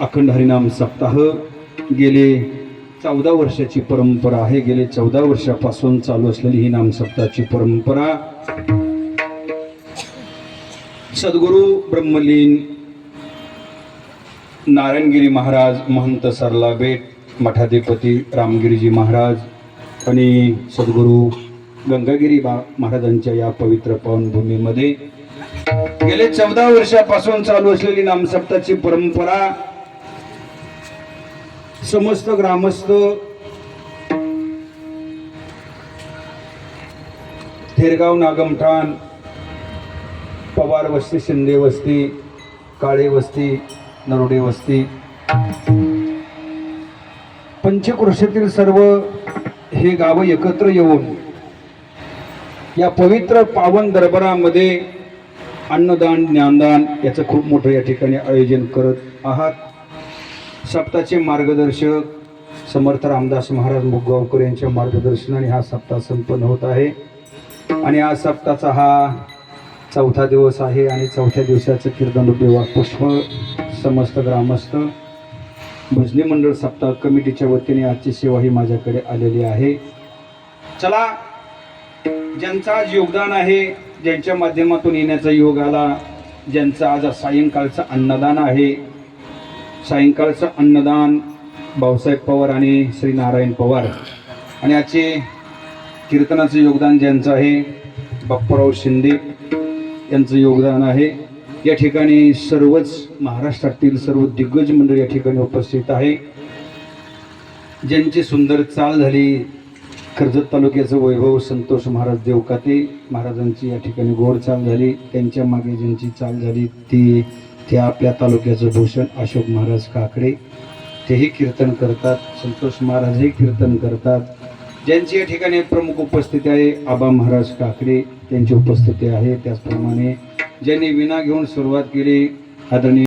अखंड हरिनाम सप्ताह. गेले चौदा वर्षाची परंपरा आहे. गेले चौदा वर्षापासून चालू असलेली ही नाम सप्ताहाची परंपरा. सद्गुरू ब्रह्मलीन नारायणगिरी महाराज महंत सरला बेट मठाधिपती रामगिरीजी महाराज आणि सद्गुरू गंगागिरी बा महाराजांच्या या पवित्र पावनभूमीमध्ये. गेले चौदा वर्षापासून चालू असलेली नामसप्ताची परंपरा समस्त ग्रामस्थ थेरगाव नागमठाण पवार वस्ती शिंदे वस्ती काळे वस्ती नरोडे वस्ती. पंचक्रोशीतील सर्व हे गावं एकत्र येऊन या पवित्र पावन दरबारामध्ये अन्नदान ज्ञानदान याचं खूप मोठं या ठिकाणी आयोजन करत आहात. सप्ताचे मार्गदर्शक समर्थ रामदास महाराज मुगगावकर यांच्या मार्गदर्शनाने हा सप्ताह संपन्न होत आहे. आणि आज सप्ताहाचा हा चौथा दिवस आहे आणि चौथ्या दिवसाचं कीर्तन रूपी पुष्प समस्त ग्रामस्थ भजनी मंडळ सप्ताह कमिटीच्या वतीने आजची सेवा ही माझ्याकडे आलेली आहे. चला ज्यांचं आज योगदान आहे ज्यांच्या माध्यमातून येण्याचा योग आला ज्यांचं आज सायंकाळचं अन्नदान आहे सायंकाळचं अन्नदान भाऊसाहेब पवार आणि श्री नारायण पवार. आणि आजचे कीर्तनाचं योगदान ज्यांचं आहे बाप्पाराव शिंदे यांचं योगदान आहे. या ठिकाणी सर्वच महाराष्ट्रातील सर्व दिग्गज मंडळ या ठिकाणी उपस्थित आहे. ज्यांची सुंदर चाल झाली कर्जत तालुक्याचं वैभव संतोष महाराज देवकाते महाराजांची या ठिकाणी गोड चाल झाली. त्यांच्या मागे ज्यांची चाल झाली ती ते आपल्या तालुक्याचं भूषण अशोक महाराज काकडे. तेही कीर्तन करतात. संतोष महाराजही कीर्तन करतात. ज्यांची या ठिकाणी प्रमुख उपस्थिती आहे आबा महाराज काकडे त्यांची उपस्थिती आहे. त्याचप्रमाणे ज्यांनी विना घेऊन सुरुवात केली आदरणीय